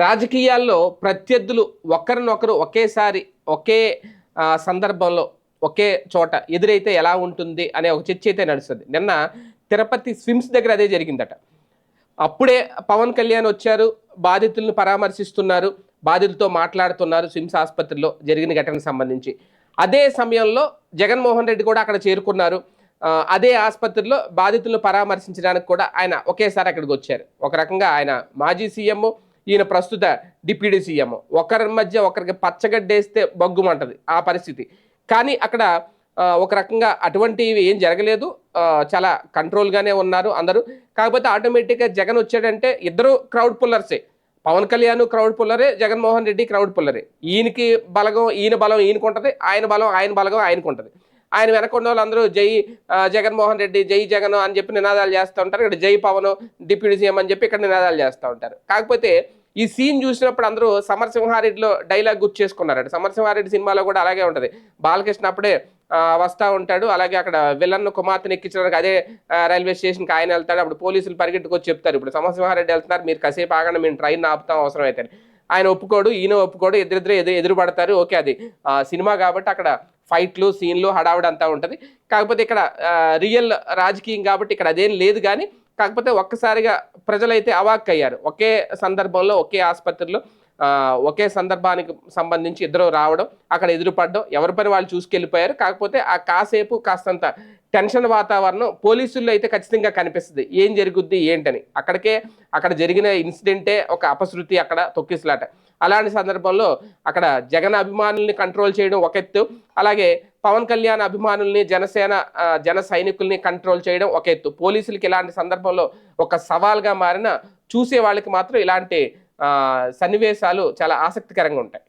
రాజకీయాల్లో ప్రత్యర్థులు ఒకరినొకరు ఒకేసారి ఒకే సందర్భంలో ఒకే చోట ఎదురైతే ఎలా ఉంటుంది అనే ఒక చర్చ అయితే నడుస్తుంది. నిన్న తిరుపతి స్విమ్స్ దగ్గర అదే జరిగిందట. అప్పుడే పవన్ కళ్యాణ్ వచ్చారు బాధితులను పరామర్శిస్తున్నారు బాధితులతో మాట్లాడుతున్నారు స్విమ్స్ ఆసుపత్రిలో జరిగిన ఘటనకు సంబంధించి. అదే సమయంలో జగన్మోహన్ రెడ్డి కూడా అక్కడ చేరుకున్నారు. అదే ఆసుపత్రిలో బాధితులను పరామర్శించడానికి కూడా ఆయన ఒకేసారి అక్కడికి వచ్చారు. ఒక రకంగా ఆయన మాజీ సీఎం ఈయన ప్రస్తుత డిప్యూటీ సీఎం. ఒకరి మధ్య ఒకరికి పచ్చగడ్డేస్తే బగ్గుమంటది ఆ పరిస్థితి. కానీ అక్కడ ఒక రకంగా అటువంటివి ఏం జరగలేదు. చాలా కంట్రోల్గానే ఉన్నారు అందరూ. కాకపోతే ఆటోమేటిక్గా జగన్ వచ్చాడంటే ఇద్దరు క్రౌడ్ పుల్లర్సే. పవన్ కళ్యాణ్ క్రౌడ్ పుల్లరే జగన్మోహన్ రెడ్డి క్రౌడ్ పుల్లరే. ఈయనకి బలగం ఈయన బలం ఈయనకు ఉంటుంది ఆయన బలం ఆయన బలగం ఆయనకు ఉంటుంది ఆయన వెనకొండ వాళ్ళందరూ జై జగన్మోహన్ రెడ్డి జై జగన్ అని చెప్పి నినాదాలు చేస్తూ ఉంటారు. ఇక్కడ జై పవన్ డిప్యూటీ సీఎం అని చెప్పి ఇక్కడ నినాదాలు చేస్తూ ఉంటారు. కాకపోతే ఈ సీన్ చూసినప్పుడు అందరూ సమరసింహారెడ్డిలో డైలాగ్ గుర్తు చేసుకున్నారట సమరసింహారెడ్డి సినిమాలో కూడా అలాగే ఉంటుంది. బాలకృష్ణ అప్పుడే వస్తూ ఉంటాడు. అలాగే అక్కడ విలన్ కుమార్తెను ఎక్కించడానికి అదే రైల్వే స్టేషన్కి ఆయన వెళ్తాడు. అప్పుడు పోలీసులు పరిగెట్టుకొచ్చి చెప్తారు. ఇప్పుడు సమరసింహారెడ్డి వెళ్తున్నారు. మీరు కాసేపు ఆగండి. మేము ట్రైన్ ఆపుతాం అవసరం అయితే ఆయన ఒప్పుకోడు. ఈయన ఒప్పుకోడు. ఇద్దరిద్దరు ఎదురు ఎదురుపడతారు. ఓకే అది సినిమా కాబట్టి అక్కడ ఫైట్లు సీన్లు హడావుడి అంతా ఉంటుంది. కాకపోతే ఇక్కడ రియల్ రాజకీయం కాబట్టి ఇక్కడ అదేం లేదు కానీ కాకపోతే ఒక్కసారిగా ప్రజలైతే అవాక్ అయ్యారు. ఒకే సందర్భంలో ఒకే ఆసుపత్రిలో ఒకే సందర్భానికి సంబంధించి ఇద్దరు రావడం అక్కడ ఎదురుపడడం ఎవరి పని వాళ్ళు చూసుకెళ్ళిపోయారు. కాకపోతే ఆ కాసేపు కాస్తంత టెన్షన్ వాతావరణం పోలీసుల్లో అయితే ఖచ్చితంగా కనిపిస్తుంది. ఏం జరుగుద్ది ఏంటని. అక్కడికే అక్కడ జరిగిన ఇన్సిడెంటే ఒక అపశృతి అక్కడ తొక్కిసలాట. అలాంటి సందర్భంలో అక్కడ జగన్ అభిమానుల్ని కంట్రోల్ చేయడం ఒక ఎత్తు. అలాగే పవన్ కళ్యాణ్ అభిమానుల్ని జనసేన జన సైనికుల్ని కంట్రోల్ చేయడం ఒక ఎత్తు. పోలీసులకి ఇలాంటి సందర్భంలో ఒక సవాల్గా మారిన చూసే వాళ్ళకి మాత్రం ఇలాంటి సన్నివేశాలు చాలా ఆసక్తికరంగా ఉంటాయి.